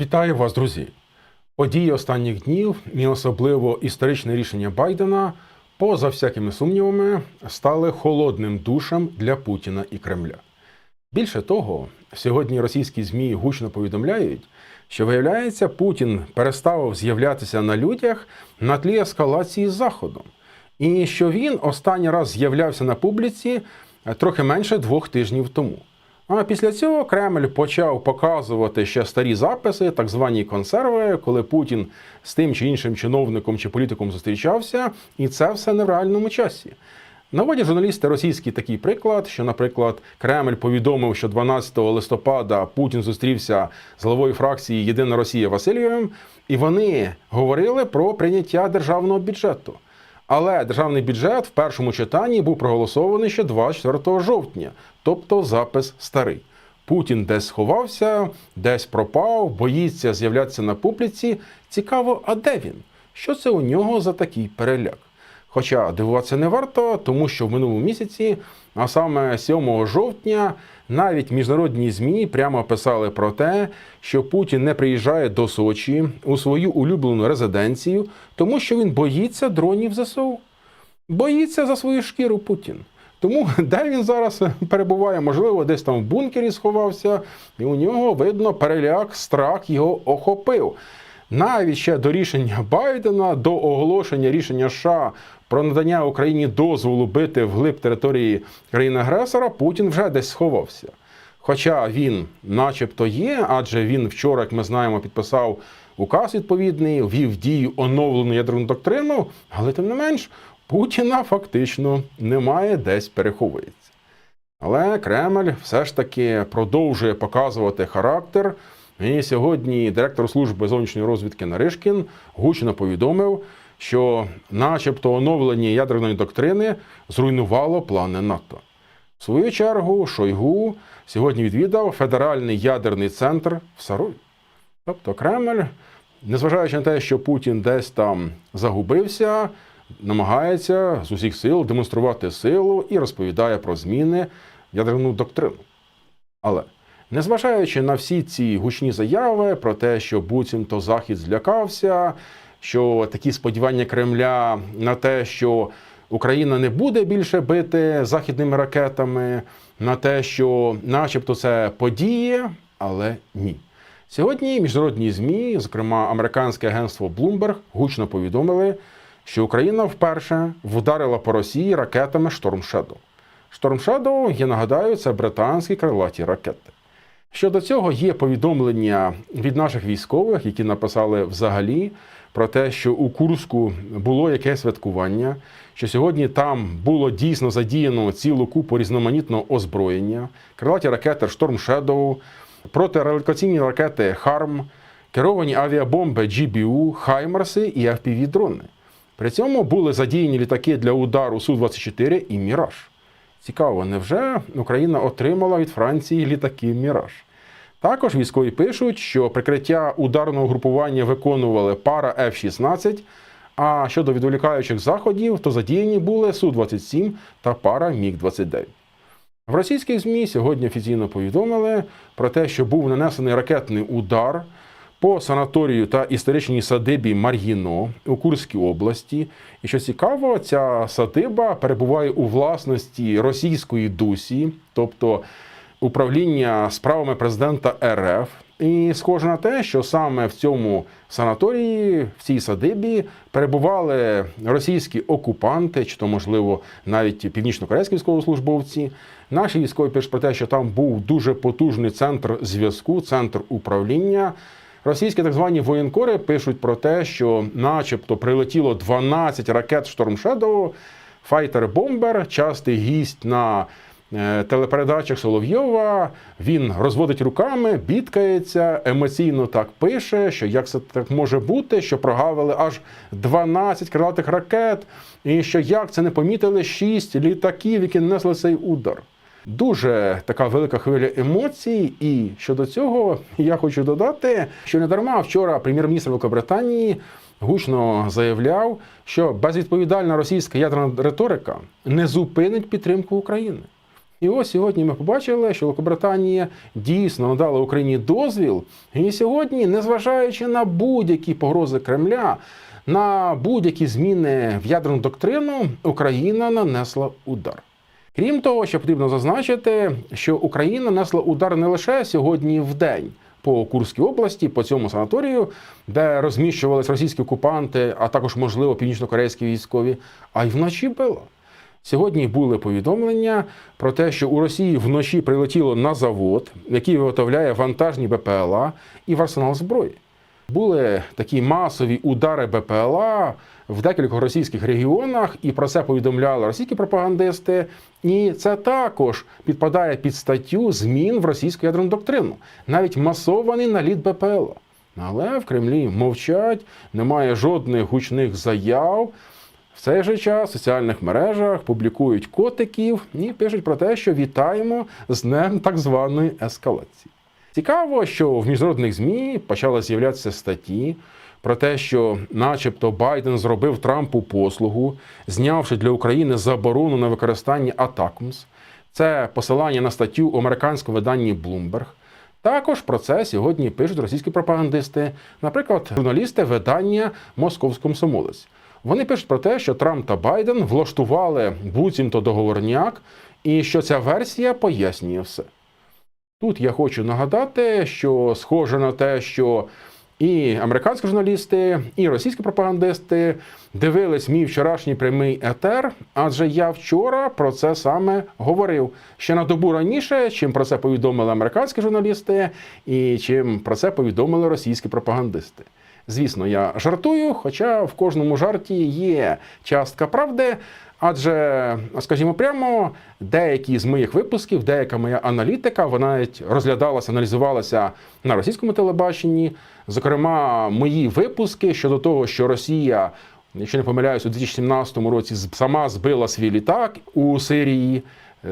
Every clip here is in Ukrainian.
Вітаю вас, друзі! Події останніх днів і особливо історичне рішення Байдена, поза всякими сумнівами, стали холодним душем для Путіна і Кремля. Більше того, сьогодні російські ЗМІ гучно повідомляють, що виявляється, Путін перестав з'являтися на людях на тлі ескалації з Заходом, і що він останній раз з'являвся на публіці трохи менше двох тижнів тому. А після цього Кремль почав показувати ще старі записи, так звані консерви, коли Путін з тим чи іншим чиновником чи політиком зустрічався, і це все не в реальному часі. Наводять журналісти російський такий приклад, що, наприклад, Кремль повідомив, що 12 листопада Путін зустрівся з главою фракції Єдина Росія Васильєвим, і вони говорили про прийняття державного бюджету. Але державний бюджет в першому читанні був проголосований ще 24 жовтня, тобто запис старий. Путін десь сховався, десь пропав, боїться з'являтися на публіці. Цікаво, а де він? Що це у нього за такий переляк? Хоча дивуватися не варто, тому що в минулому місяці, а саме 7 жовтня, навіть міжнародні ЗМІ прямо писали про те, що Путін не приїжджає до Сочі у свою улюблену резиденцію, тому що він боїться дронів ЗСУ. Боїться за свою шкіру Путін. Тому де він зараз перебуває, можливо, десь там в бункері сховався, і у нього видно переляк, страх його охопив. Навіть ще до рішення Байдена, до оголошення рішення США про надання Україні дозволу бити вглиб території країни-агресора, Путін вже десь сховався. Хоча він, начебто, є, адже він вчора, як ми знаємо, підписав указ відповідний, ввів дію оновлену ядерну доктрину, але тим не менш, Путіна фактично немає, десь переховується. Але Кремль все ж таки продовжує показувати характер. І сьогодні директор служби зовнішньої розвідки Наришкін гучно повідомив, що, начебто, оновлення ядерної доктрини зруйнувало плани НАТО. В свою чергу, Шойгу сьогодні відвідав Федеральний ядерний центр в Сарові. Тобто Кремль, незважаючи на те, що Путін десь там загубився, намагається з усіх сил демонструвати силу і розповідає про зміни ядерну доктрину. Але незважаючи на всі ці гучні заяви про те, що буцімто Захід злякався, що такі сподівання Кремля на те, що Україна не буде більше бити західними ракетами, на те, що, начебто, це подіє, але ні. Сьогодні міжнародні ЗМІ, зокрема американське агентство Bloomberg, гучно повідомили, що Україна вперше вдарила по Росії ракетами Storm Shadow. Storm Shadow, я нагадаю, це британські крилаті ракети. Щодо цього є повідомлення від наших військових, які написали взагалі про те, що у Курську було якесь святкування, що сьогодні там було дійсно задіяно цілу купу різноманітного озброєння, крилаті ракети Storm Shadow, протирадіолокаційні ракети Харм, керовані авіабомби GBU, Хаймерси і FPV-дрони. При цьому були задіяні літаки для удару Су-24 і Міраж. Цікаво, невже Україна отримала від Франції літаки Міраж? Також військові пишуть, що прикриття ударного групування виконували пара F-16, а щодо відволікаючих заходів, то задіяні були Су-27 та пара Міг-29. В російських ЗМІ сьогодні офіційно повідомили про те, що був нанесений ракетний удар по санаторію та історичній садибі Мар'їно у Курській області. І що цікаво, ця садиба перебуває у власності російської дусі, тобто управління справами президента РФ. І схоже на те, що саме в цьому санаторії, в цій садибі, перебували російські окупанти, чи то, можливо, навіть північно-корейські військовослужбовці. Наші військові пишуть про те, що там був дуже потужний центр зв'язку, центр управління. Російські так звані воєнкори пишуть про те, що, начебто, прилетіло 12 ракет Shadow, файтер-бомбер, частий гість на телепередачах Соловйова. Він розводить руками, бідкається, емоційно так пише, що як це так може бути, що прогавили аж 12 крилатих ракет, і що як це не помітили 6 літаків, які несли цей удар. Дуже така велика хвиля емоцій, і щодо цього я хочу додати, що не дарма вчора прем'єр-міністр Великобританії гучно заявляв, що безвідповідальна російська ядерна риторика не зупинить підтримку України. І ось сьогодні ми побачили, що Великобританія дійсно надала Україні дозвіл, і сьогодні, незважаючи на будь-які погрози Кремля, на будь-які зміни в ядерну доктрину, Україна нанесла удар. Крім того, ще потрібно зазначити, що Україна нанесла удар не лише сьогодні в день по Курській області, по цьому санаторію, де розміщувалися російські окупанти, а також, можливо, північно-корейські військові, а й вночі била. Сьогодні були повідомлення про те, що у Росії вночі прилетіло на завод, який виготовляє вантажні БПЛА і в арсенал зброї. Були такі масові удари БПЛА в декількох російських регіонах, і про це повідомляли російські пропагандисти. І це також підпадає під статтю змін в російську ядерну доктрину, навіть масований наліт БПЛА. Але в Кремлі мовчать, немає жодних гучних заяв. В цей же час в соціальних мережах публікують котиків і пишуть про те, що вітаємо з днем так званої ескалації. Цікаво, що в міжнародних ЗМІ почали з'являтися статті про те, що, начебто, Байден зробив Трампу послугу, знявши для України заборону на використання Атакмс. Це посилання на статтю у американському виданні Bloomberg. Також про це сьогодні пишуть російські пропагандисти, наприклад, журналісти видання Московський комсомолець. Вони пишуть про те, що Трамп та Байден влаштували буцімто договорняк, і що ця версія пояснює все. Тут я хочу нагадати, що схоже на те, що і американські журналісти, і російські пропагандисти дивились мій вчорашній прямий етер, адже я вчора про це саме говорив ще на добу раніше, чим про це повідомили американські журналісти, і чим про це повідомили російські пропагандисти. Звісно, я жартую, хоча в кожному жарті є частка правди. Адже, скажімо прямо, деякі з моїх випусків, деяка моя аналітика, вона навіть розглядалася, аналізувалася на російському телебаченні. Зокрема, мої випуски щодо того, що Росія, якщо не помиляюсь, у 2017 році сама збила свій літак у Сирії.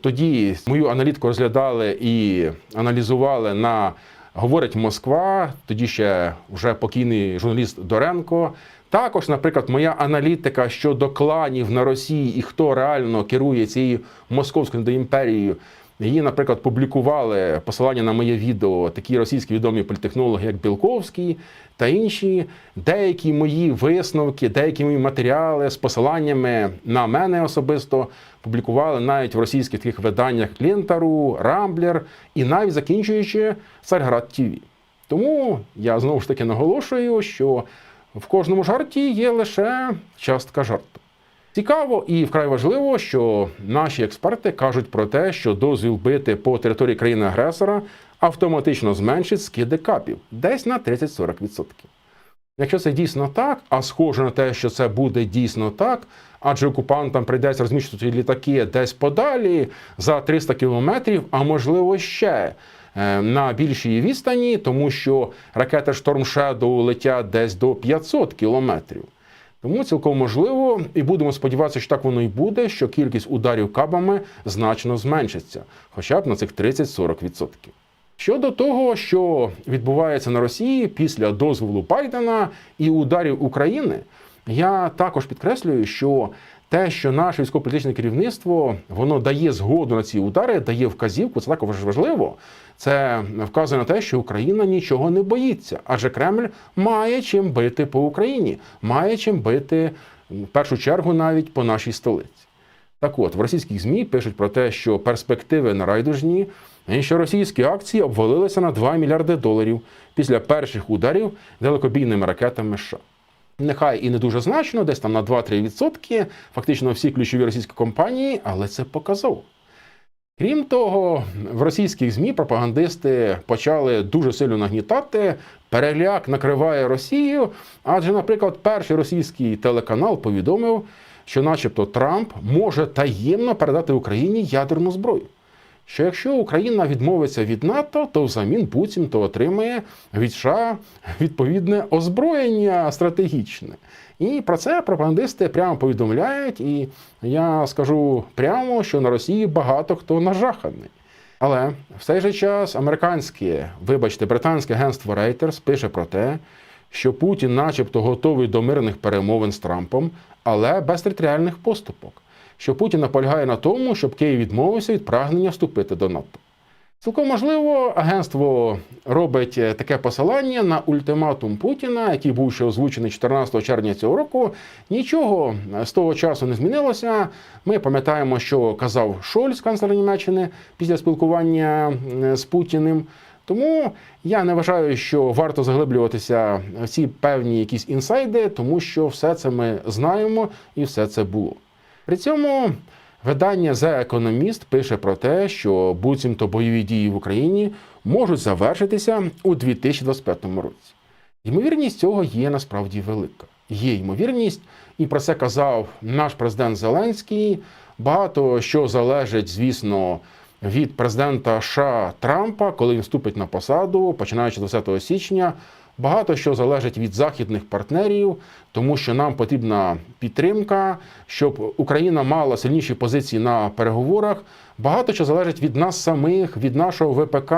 Тоді мою аналітику розглядали і аналізували на Говорить Москва, тоді ще вже покійний журналіст Доренко. Також, наприклад, моя аналітика щодо кланів на Росії і хто реально керує цією московською імперією. Її, наприклад, публікували посилання на моє відео такі російські відомі політехнологи, як Білковський та інші. Деякі мої висновки, деякі мої матеріали з посиланнями на мене особисто публікували навіть в російських таких виданнях Клінтару, Рамблер і навіть закінчуючи Царград ТВ. Тому я знову ж таки наголошую, що в кожному жарті є лише частка жарту. Цікаво і вкрай важливо, що наші експерти кажуть про те, що дозвіл бити по території країни-агресора автоматично зменшить скиди капів десь на 30-40%. Якщо це дійсно так, а схоже на те, що це буде дійсно так, адже окупантам прийдеться розміщувати літаки десь подалі за 300 кілометрів, а можливо ще е, на більшій відстані, тому що ракети Storm Shadow летять десь до 500 кілометрів. Тому цілком можливо, і будемо сподіватися, що так воно і буде, що кількість ударів кабами значно зменшиться, хоча б на цих 30-40%. Щодо того, що відбувається на Росії після дозволу Байдена і ударів України, я також підкреслюю, що те, що наше військово-політичне керівництво воно дає згоду на ці удари, дає вказівку, це також важливо. Це вказує на те, що Україна нічого не боїться, адже Кремль має чим бити по Україні, має чим бити в першу чергу навіть по нашій столиці. Так от в російських змі пишуть про те, що перспективи на райдужні, і що російські акції обвалилися на 2 мільярди доларів після перших ударів далекобійними ракетами США. Нехай і не дуже значно, десь там на 2-3%, фактично всі ключові російські компанії, але це показово. Крім того, в російських ЗМІ пропагандисти почали дуже сильно нагнітати. Переляк накриває Росію, адже, наприклад, перший російський телеканал повідомив, що, начебто, Трамп може таємно передати Україні ядерну зброю. Що якщо Україна відмовиться від НАТО, то взамін буцімто отримає від США відповідне озброєння стратегічне. І про це пропагандисти прямо повідомляють. І я скажу прямо, що на Росії багато хто нажаханий. Але в цей же час американське, вибачте, британське агентство Reuters пише про те, що Путін, начебто, готовий до мирних перемовин з Трампом, але без територіальних поступок. Що Путін наполягає на тому, щоб Київ відмовився від прагнення вступити до НАТО. Цілком можливо, агентство робить е, таке посилання на ультиматум Путіна, який був ще озвучений 14 червня цього року. Нічого е, з того часу не змінилося. Ми пам'ятаємо, що казав Шольц, канцлер Німеччини, після спілкування е, з Путіним. Тому я не вважаю, що варто заглиблюватися в ці певні якісь інсайди, тому що все це ми знаємо і все це було. При цьому видання The Economist пише про те, що буцімто бойові дії в Україні можуть завершитися у 2025 році. Ймовірність цього є насправді велика. Є ймовірність, і про це казав наш президент Зеленський. Багато що залежить, звісно, від президента США Трампа, коли він вступить на посаду, починаючи з 20 січня. Багато що залежить від західних партнерів, тому що нам потрібна підтримка, щоб Україна мала сильніші позиції на переговорах. Багато що залежить від нас самих, від нашого ВПК,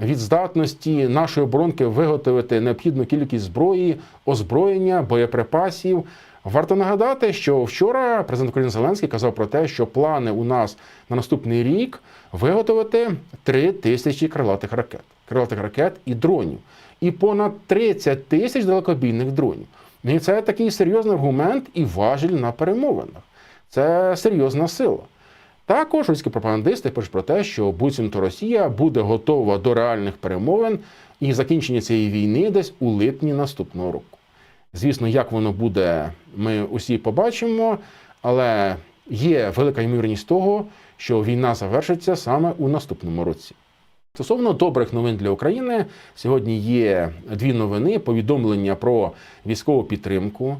від здатності нашої оборонки виготовити необхідну кількість зброї, озброєння, боєприпасів. Варто нагадати, що вчора президент України Зеленський казав про те, що плани у нас на наступний рік виготовити 3 тисячі крилатих ракет, крилатих ракет і дронів, і понад 30 тисяч далекобійних дронів. Ну, І це такий серйозний аргумент і важіль на перемовинах. Це серйозна сила. Також російські пропагандисти пишуть про те, що буцімто Росія буде готова до реальних перемовин і закінчення цієї війни десь у липні наступного року. Звісно, як воно буде, ми усі побачимо, але є велика ймовірність того, що війна завершиться саме у наступному році. Стосовно добрих новин для України, сьогодні є дві новини: повідомлення про військову підтримку.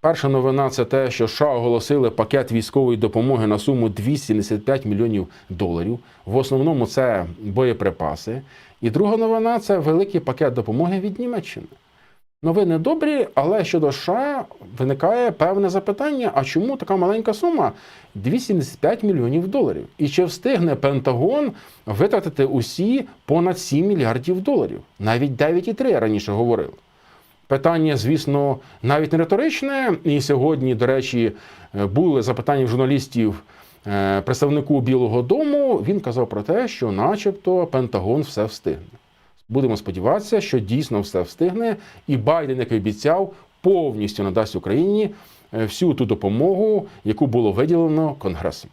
Перша новина це те, що США оголосили пакет військової допомоги на суму 275 мільйонів доларів. В основному це боєприпаси. І друга новина це великий пакет допомоги від Німеччини. Новини добрі, але щодо США виникає певне запитання: а чому така маленька сума 275 мільйонів доларів? І чи встигне Пентагон витратити усі понад 7 мільярдів доларів? Навіть 9,3 раніше говорили. Питання, звісно, навіть не риторичне. І сьогодні, до речі, були запитання журналістів е, представнику Білого Дому. Він казав про те, що, начебто, Пентагон все встигне. Будемо сподіватися, що дійсно все встигне, і Байден, як і обіцяв, повністю надасть Україні е, всю ту допомогу, яку було виділено Конгресом.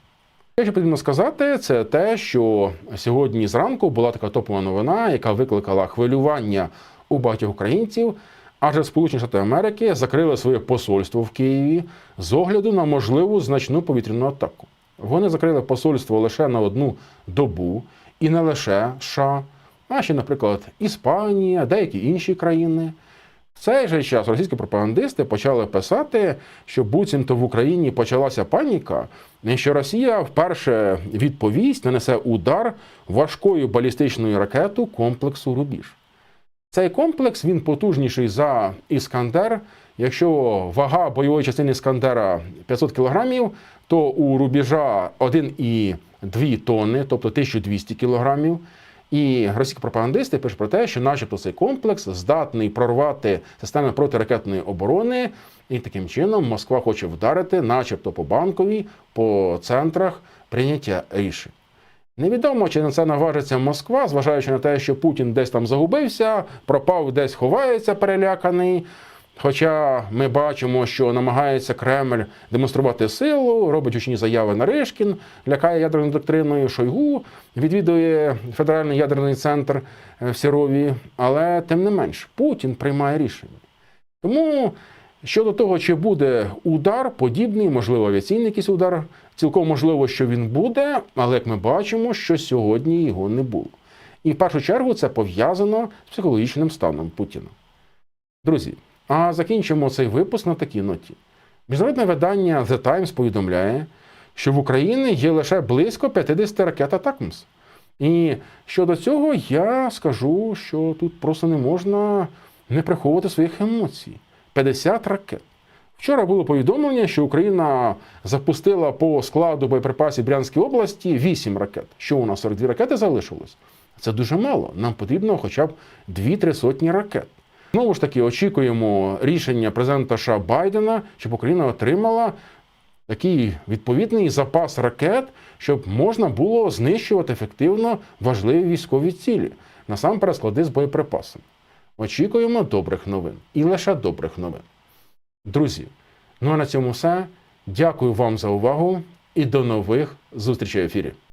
Що потрібно сказати, це те, що сьогодні зранку була така топова новина, яка викликала хвилювання у багатьох українців. Адже Сполучені Штати Америки закрили своє посольство в Києві з огляду на можливу значну повітряну атаку. Вони закрили посольство лише на одну добу, і не лише США, а ще, наприклад, Іспанія, деякі інші країни. В цей же час російські пропагандисти почали писати, що буцімто в Україні почалася паніка, і що Росія вперше відповість нанесе удар важкою балістичною ракетою комплексу Рубіж. Цей комплекс він потужніший за Іскандер. Якщо вага бойової частини Іскандера 500 кг, то у рубіжа 1,2 тонни, тобто 1200 кг. І російські пропагандисти пишуть про те, що, начебто, цей комплекс здатний прорвати системи протиракетної оборони, і таким чином Москва хоче вдарити, начебто, по банковій, по центрах прийняття рішень. Невідомо, чи на це наважиться Москва, зважаючи на те, що Путін десь там загубився, пропав, десь ховається переляканий. Хоча ми бачимо, що намагається Кремль демонструвати силу, робить гучні заяви Наришкін, лякає ядерною доктриною Шойгу, відвідує федеральний ядерний центр в Сірові, але тим не менш Путін приймає рішення. Тому щодо того, чи буде удар подібний, можливо, авіаційний якийсь удар, цілком можливо, що він буде, але як ми бачимо, що сьогодні його не було. І в першу чергу це пов'язано з психологічним станом Путіна. Друзі. А закінчимо цей випуск на такій ноті. Міжнародне видання The Times повідомляє, що в Україні є лише близько 50 ракет Атакмс. І щодо цього я скажу, що тут просто не можна не приховувати своїх емоцій. 50 ракет. Вчора було повідомлення, що Україна запустила по складу боєприпасів Брянської області 8 ракет. Що у нас 42 ракети залишилось? Це дуже мало. Нам потрібно хоча б 2-3 сотні ракет. Знову ж таки, очікуємо рішення президента США Байдена, щоб Україна отримала такий відповідний запас ракет, щоб можна було знищувати ефективно важливі військові цілі, насамперед склади з боєприпасами. Очікуємо добрих новин і лише добрих новин. Друзі, ну а на цьому все. Дякую вам за увагу і до нових зустрічей в ефірі.